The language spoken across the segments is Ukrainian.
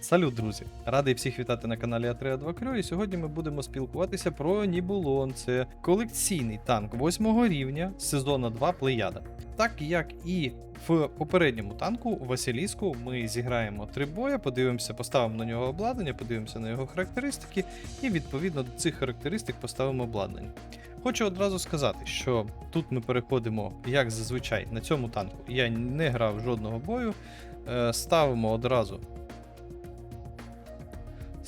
Салют, друзі! Радий всіх вітати на каналі А3 2 Крю, і сьогодні ми будемо спілкуватися про Нібулон. Це колекційний танк 8 рівня з сезону 2 Плеяда. Так як і в попередньому танку Василіску ми зіграємо три бої, подивимося, поставимо на нього обладнання, подивимося на його характеристики, і відповідно до цих характеристик поставимо обладнання. Хочу одразу сказати, що тут ми переходимо, як зазвичай, на цьому танку. Я не грав жодного бою. Е, Ставимо одразу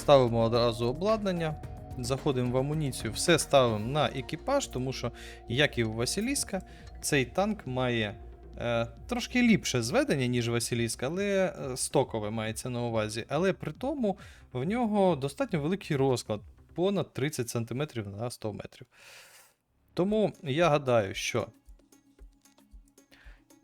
Ставимо одразу обладнання, заходимо в амуніцію, все ставимо на екіпаж, тому що, як і у Василіска, цей танк має е, трошки ліпше зведення, ніж Василіска, але е, стокове мається на увазі. Але при тому в нього достатньо великий розклад, понад 30 см на 100 метрів. Тому я гадаю, що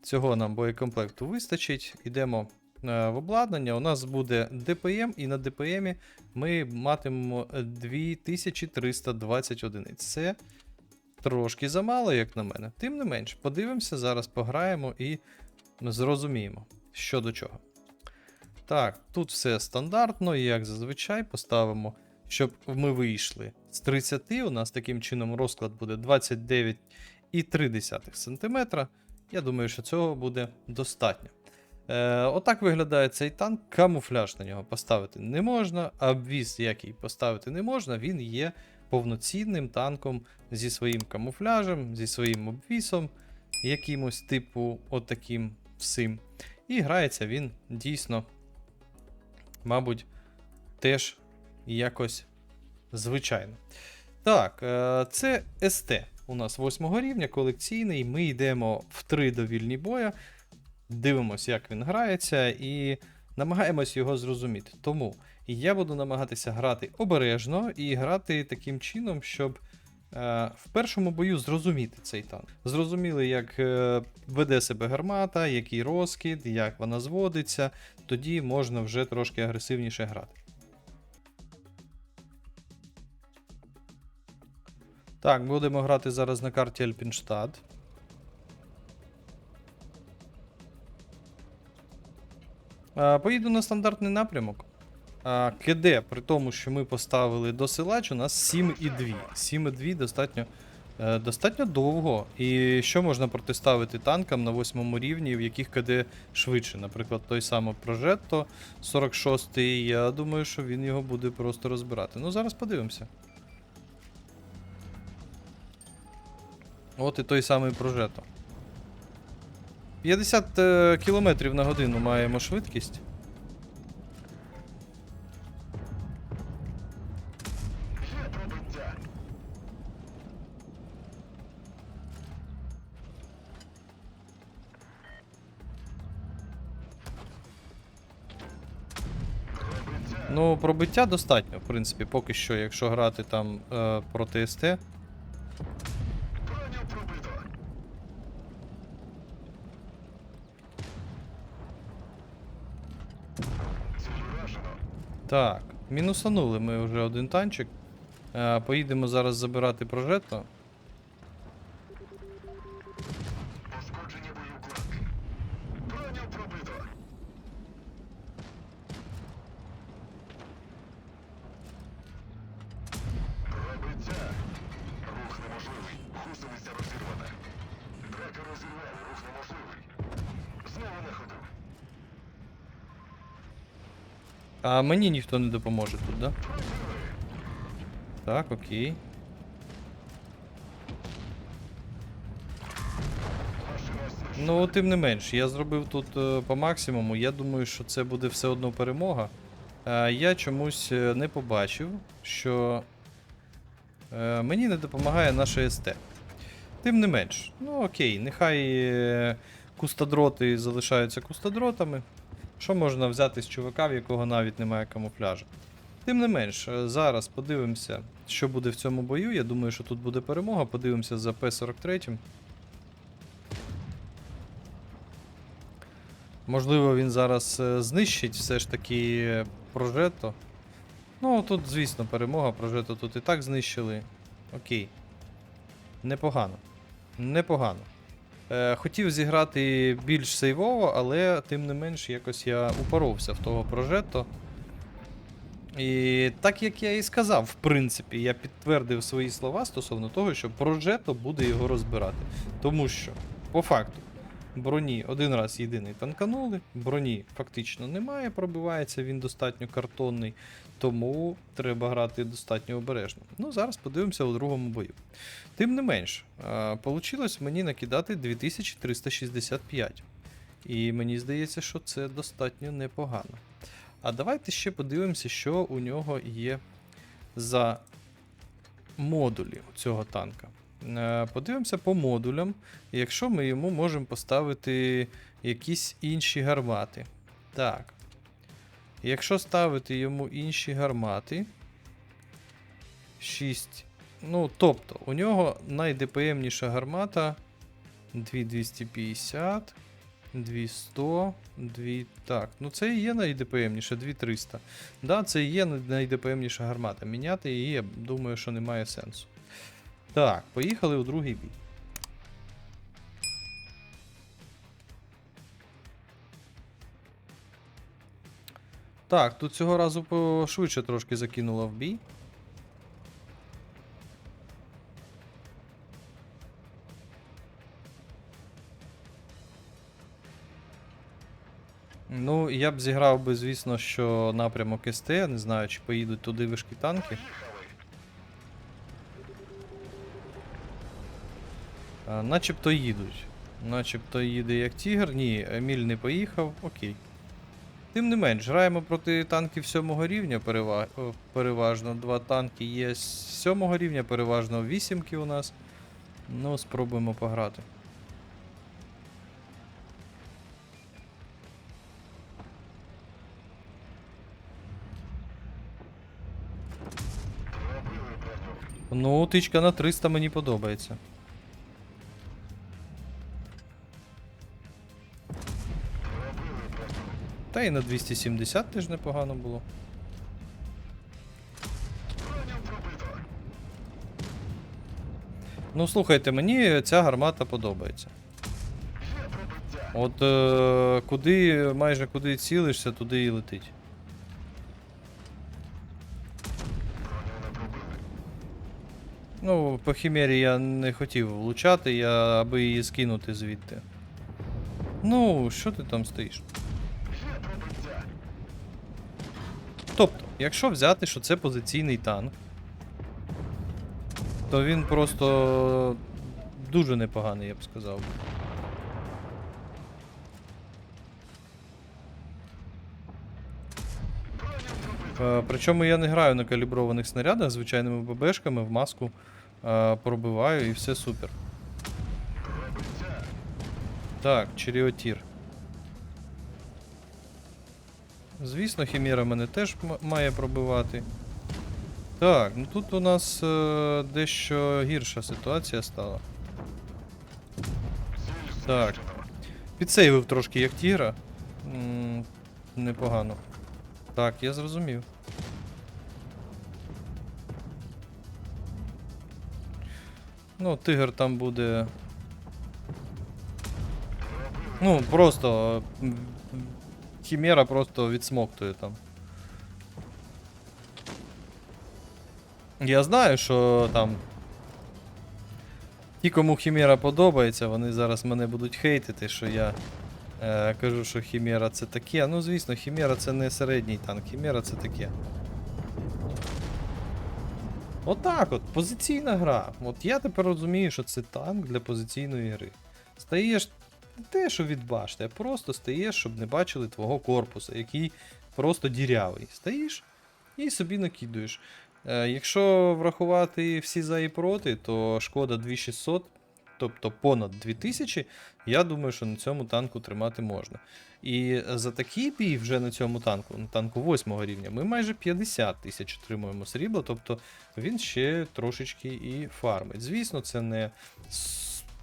цього нам боєкомплекту вистачить. Ідемо в обладнання. У нас буде ДПМ, і на ДПМі ми матимемо 2320 одиниць. Це трошки замало, як на мене. Тим не менш, подивимося, зараз пограємо і зрозуміємо, що до чого. Так, тут все стандартно, як зазвичай, поставимо, щоб ми вийшли з 30. У нас таким чином розклад буде 29,3 см. Я думаю, що цього буде достатньо. Е, отак виглядає цей танк. Камуфляж на нього поставити не можна, обвіз, який поставити не можна, він є повноцінним танком зі своїм камуфляжем, зі своїм обвісом, якимось типу отаким всім. І грається він дійсно, мабуть, теж якось звичайно. Так, е, це СТ. У нас 8 рівня, колекційний. Ми йдемо в три довільні боя дивимося, як він грається, і намагаємось його зрозуміти. Тому я буду намагатися грати обережно і грати таким чином, щоб е, в першому бою зрозуміти цей танк. Зрозуміли, як е, веде себе гармата, який розкид, як вона зводиться, тоді можна вже трошки агресивніше грати. Так, будемо грати зараз на карті Альпінштадт. Поїду на стандартний напрямок. КД, при тому, що ми поставили досилач, у нас 7,2. 7,2 достатньо, е, достатньо довго. І що можна протиставити танкам на 8 рівні, в яких КД швидше? Наприклад, той самий Progetto 46 я думаю, що він його буде просто розбирати. Ну, зараз подивимося. От і той самий Progetto. 50 е, км на годину маємо швидкість. Ну, пробиття достатньо, в принципі, поки що, якщо грати там е, проти СТ. Так, мінусанули ми вже один танчик. Е, поїдемо зараз забирати прожето. А мені ніхто не допоможе тут, да? Так, окей. Ну, тим не менш, я зробив тут е, по максимуму. Я думаю, що це буде все одно перемога. Е, я чомусь е, не побачив, що мені не допомагає наша СТ. Тим не менш, ну окей, нехай кустадроти залишаються кустадротами. Що можна взяти з чувака, в якого навіть немає камуфляжу? Тим не менш, е, зараз подивимося, що буде в цьому бою. Я думаю, що тут буде перемога. Подивимося за П-43. Можливо, він зараз е, знищить все ж таки е, прожето. Ну, тут, звісно, перемога. Прожето тут і так знищили. Окей. Непогано. Непогано. Е, хотів зіграти більш сейвово, але тим не менш якось я упоровся в того прожето. І так як я і сказав, в принципі, я підтвердив свої слова стосовно того, що Прожето буде його розбирати. Тому що, по факту, броні один раз єдиний танканули, броні фактично немає, пробивається він достатньо картонний, тому треба грати достатньо обережно. Ну, зараз подивимося у другому бою. Тим не менш, вийшло мені накидати 2365. І мені здається, що це достатньо непогано. А давайте ще подивимося, що у нього є за модулі цього танка. Е, Подивимося по модулям, якщо ми йому можемо поставити якісь інші гармати. Так. Якщо ставити йому інші гармати. 6. Ну, тобто, у нього найдепемніша гармата 2250. 200, 2... Так, ну це і є найдепемніше, 2300. Да, це і є най- найдепемніша гармата. Міняти її, я думаю, що немає сенсу. Так, поїхали у другий бій. Так, тут цього разу пошвидше трошки закинуло в бій. Ну, я б зіграв би, звісно, що напрямок СТ, не знаю, чи поїдуть туди вишки танки. Начебто їдуть. Начебто їде як тігр. Ні, Еміль не поїхав, окей. Тим не менш, граємо проти танків 7 рівня перева... о, переважно. Два танки є з 7 рівня, переважно вісімки у нас. Ну, спробуємо пограти. Ну, тичка на 300 мені подобається. Та і на 270 теж непогано було. Ну, слухайте, мені ця гармата подобається. От е, куди, майже куди цілишся, туди і летить. Ну, по хімері я не хотів влучати, я аби її скинути звідти. Ну, що ти там стоїш? Якщо взяти, що це позиційний танк, то він просто дуже непоганий, я б сказав. Е, Причому я не граю на каліброваних снарядах, звичайними ББшками в маску е, пробиваю і все супер. Так, Черіотір. Звісно, Хімера мене теж має пробивати. Так, ну тут у нас е, дещо гірша ситуація стала. Так. Підсейвив трошки як тігра. Непогано. Так, я зрозумів. Ну, тигр там буде. Ну, просто. Хімера просто відсмоктує там. Я знаю, що там. Ті, кому Хімера подобається, вони зараз мене будуть хейтити, що я е, кажу, що Хімера це таке. Ну, звісно, Хімера це не середній танк, Хімера це таке. Отак от, позиційна гра. От я тепер розумію, що це танк для позиційної гри. Стаєш не те, що від башти, а просто стаєш, щоб не бачили твого корпуса, який просто дірявий. Стаєш і собі накидуєш. Е, якщо врахувати всі за і проти, то шкода 2600, тобто понад 2000, я думаю, що на цьому танку тримати можна. І за такий бій вже на цьому танку, на танку 8 рівня, ми майже 50 тисяч отримуємо срібла, тобто він ще трошечки і фармить. Звісно, це не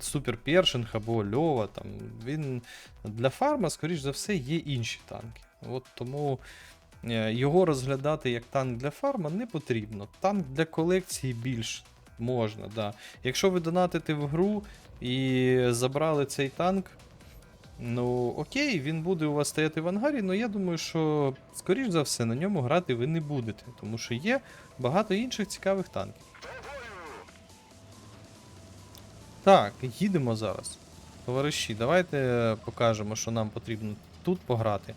супер першинг або льова. Там, він для фарма, скоріш за все, є інші танки. От тому е, його розглядати як танк для фарма не потрібно. Танк для колекції більш можна. Да. Якщо ви донатите в гру і забрали цей танк, Ну, окей, він буде у вас стояти в ангарі, але я думаю, що, скоріш за все, на ньому грати ви не будете, тому що є багато інших цікавих танків. Так, їдемо зараз. Товариші, давайте покажемо, що нам потрібно тут пограти,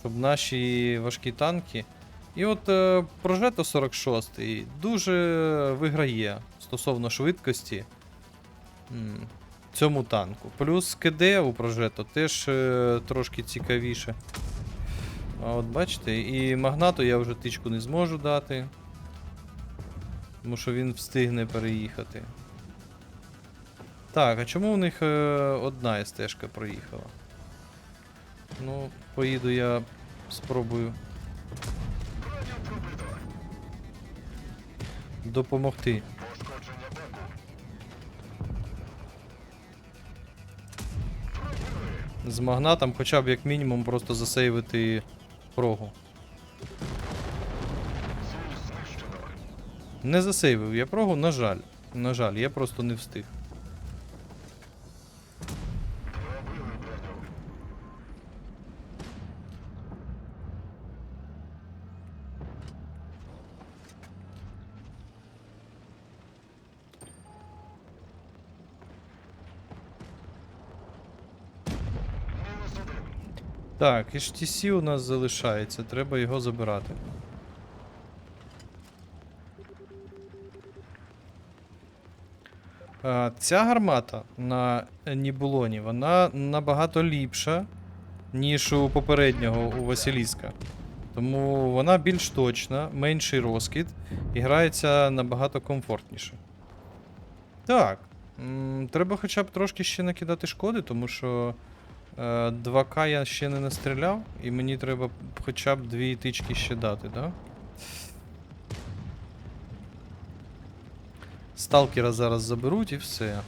щоб наші важкі танки. І от е, Прожето 46 дуже виграє стосовно швидкості м, цьому танку. Плюс КД у Прожето теж е, трошки цікавіше. А от бачите, і магнату я вже тичку не зможу дати. Тому що він встигне переїхати. Так, а чому у них е, одна стежка проїхала? Ну, поїду я спробую допомогти. З магнатом хоча б як мінімум просто засейвити прогу. Не засейвив я прогу, на жаль. На жаль, я просто не встиг. Так, HTC у нас залишається, треба його забирати. Ця гармата на Нібулоні, вона набагато ліпша, ніж у попереднього у Василіска. Тому вона більш точна, менший розкид і грається набагато комфортніше. Так. Треба хоча б трошки ще накидати шкоди, тому що 2К я ще не настріляв, і мені треба хоча б дві тички ще дати, да? Сталкера зараз заберуть і все.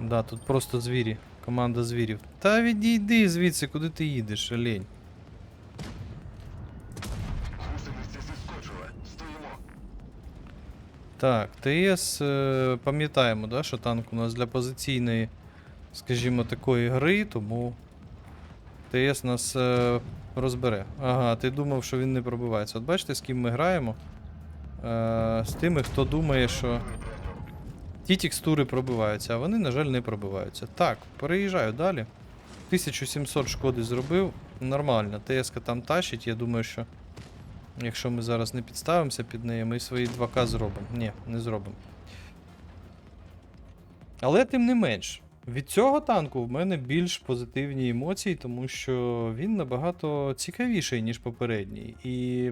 Да, тут просто звірі. Команда звірів. Та відійди звідси, куди ти їдеш, олень. Так, ТС е, пам'ятаємо, да, що танк у нас для позиційної, скажімо, такої гри, тому ТС нас е, розбере. Ага, ти думав, що він не пробивається. От бачите, з ким ми граємо? Е, з тими, хто думає, що ті текстури пробиваються, а вони, на жаль, не пробиваються. Так, переїжджаю далі. 1700 шкоди зробив. Нормально, ТСК там тащить, я думаю, що. Якщо ми зараз не підставимося під неї, ми свої 2К зробимо. Ні, не зробимо. Але тим не менш, від цього танку в мене більш позитивні емоції, тому що він набагато цікавіший, ніж попередній. І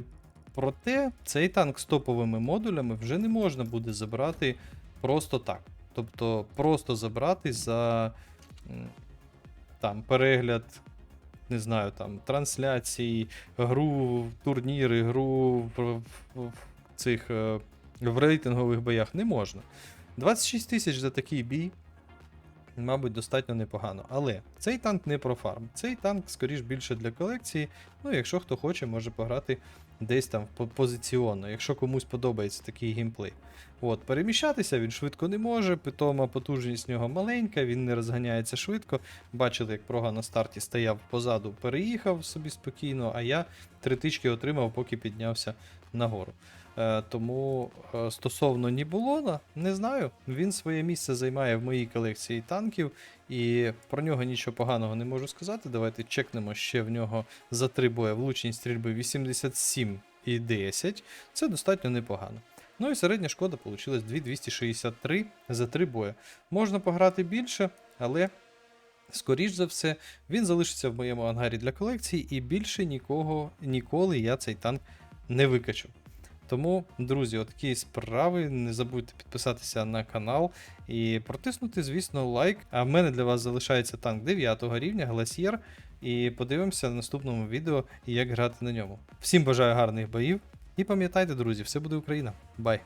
проте цей танк з топовими модулями вже не можна буде забрати просто так. Тобто просто забрати за там, перегляд, не знаю, там, трансляцій, гру турніри, гру в, в, в цих е, в рейтингових боях не можна. 26 тисяч за такий бій. Мабуть, достатньо непогано. Але цей танк не про фарм. Цей танк, скоріш більше для колекції. Ну, якщо хто хоче, може пограти десь там по- позиціонно, якщо комусь подобається такий геймплей. От, переміщатися він швидко не може, питома потужність нього маленька, він не розганяється швидко. Бачили, як прога на старті стояв позаду, переїхав собі спокійно, а я три тички отримав, поки піднявся нагору. Е, тому е, стосовно Нібулона, не знаю. Він своє місце займає в моїй колекції танків, і про нього нічого поганого не можу сказати. Давайте чекнемо ще в нього за три бої влучність стрільби 87 і 10. Це достатньо непогано. Ну і середня шкода вийшла 2263 за три бої. Можна пограти більше, але. Скоріш за все, він залишиться в моєму ангарі для колекції, і більше нікого ніколи я цей танк не викачу. Тому, друзі, отакі справи. Не забудьте підписатися на канал і протиснути, звісно, лайк. А в мене для вас залишається танк 9 рівня, Гласьєр. І подивимося в наступному відео, як грати на ньому. Всім бажаю гарних боїв. І пам'ятайте, друзі, все буде Україна. Бай!